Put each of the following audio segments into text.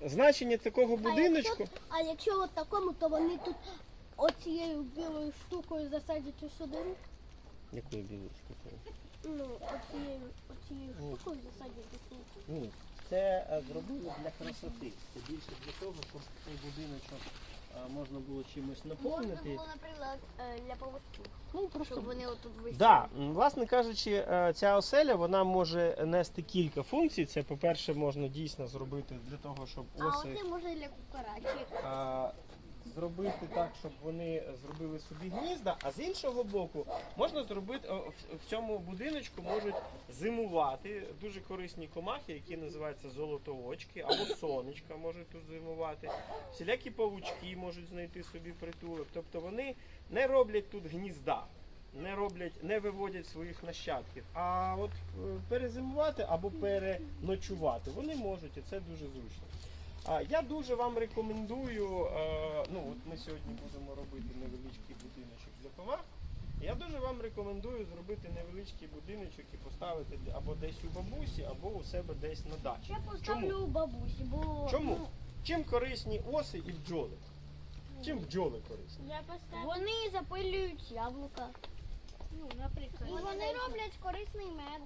значення такого А будиночку. якщо, а якщо от такому, то вони тут оцією білою штукою засадять у сюди. Якою білою штукою? Ну, оцією, оцією штукою засадять у сюди. Ні, це е, зробили для красоти. Це більше для того, щоб цей будиночок можна було чимось наповнити. наприклад, для поводків. Ну, просто Щоб вони отут висіли. Да, власне кажучи, е, ця оселя вона може нести кілька функцій. Це, по-перше, можна дійсно зробити для того, щоб А оси оце може для кукарачі. Зробити так, щоб вони зробили собі гнізда. А з іншого боку, можна зробити в- в цьому будиночку можуть зимувати дуже корисні комахи, які називаються золотоочки або сонечка можуть тут зимувати. Всілякі павучки можуть знайти собі притулок. Тобто вони не роблять тут гнізда. Не роблять, не виводять своїх нащадків. А от е, перезимувати або переночувати вони можуть, і це дуже зручно. А, Я дуже вам рекомендую. е, Ну, от ми сьогодні будемо робити невеличкий будиночок для комах. Я дуже вам рекомендую зробити невеличкий будиночок і поставити або десь у бабусі, або у себе десь на дачі. Я поставлю у бабусі, бо Чому? ну, Чим корисні оси і бджоли? Чим бджоли корисні? я поставлю. вони запилюють яблука. Ну, наприклад. І вони роблять корисний мед.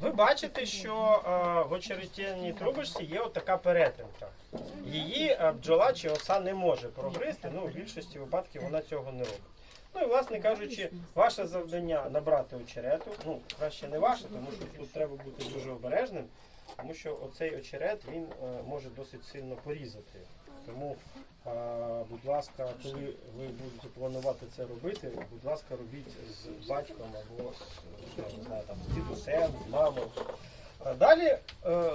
Ви бачите, що е, в очеретяній трубочці є отака перетинка. Її е, бджола чи оса не може прогризти, ну в більшості випадків вона цього не робить. Ну і власне кажучи, ваше завдання набрати очерету. Ну, краще не ваше, тому що тут треба бути дуже обережним, тому що оцей очерет він е, може досить сильно порізати. Тому, е, будь ласка, коли ви будете планувати це робити, будь ласка, робіть з батьком або з я не знаю, там, з дідусем, з мамою. А Далі е,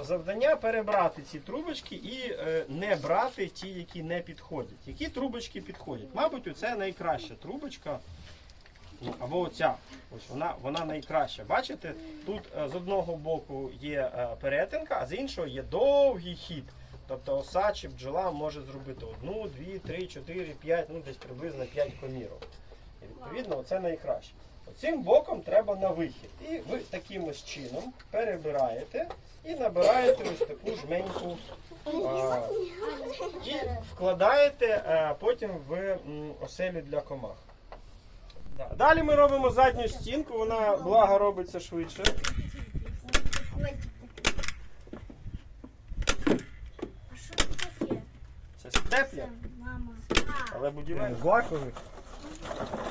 завдання перебрати ці трубочки і е, не брати ті, які не підходять. Які трубочки підходять? Мабуть, оце найкраща трубочка. Ну, або оця. Ось вона, вона найкраща. Бачите, тут е, з одного боку є перетинка, а з іншого є довгий хід. Тобто оса чи бджола може зробити одну, дві, три, чотири, п'ять, ну десь приблизно п'ять комірок. І відповідно, оце найкраще. Оцим боком треба на вихід. І ви таким ось чином перебираєте і набираєте ось таку жменьку а, і вкладаєте а, потім в м, оселю для комах. Да. Далі ми робимо задню стінку, вона благо робиться швидше. А що це таке? Мама. але будівельний злаковий.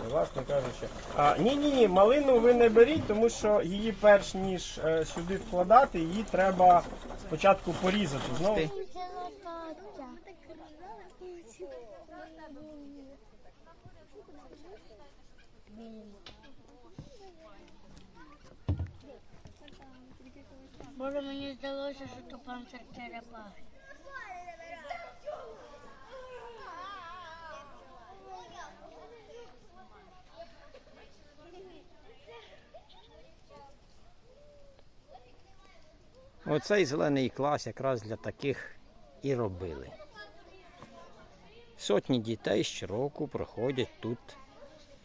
Власне кажучи. А, ні, ні, ні, малину ви не беріть, тому що її перш ніж е, сюди вкладати, її треба спочатку порізати. Знову ж Боже, мені здалося, що то панцир черепахи. Оцей зелений клас якраз для таких і робили. Сотні дітей щороку проходять тут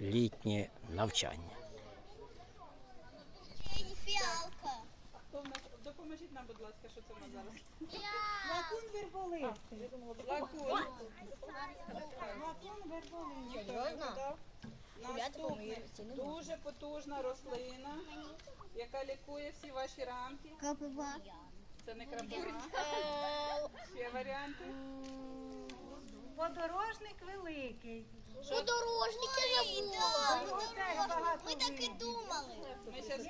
літнє навчання. Допоможіть нам, будь ласка, що це в зараз? Лакун верболистий. Лакун. Лакун верболистий. Наступне дуже потужна рослина, яка лікує всі ваші рамки. Крапива. Це не крапива. Ще варіанти. Подорожник великий. Подорожники забула. Ми так і думали. Ми зараз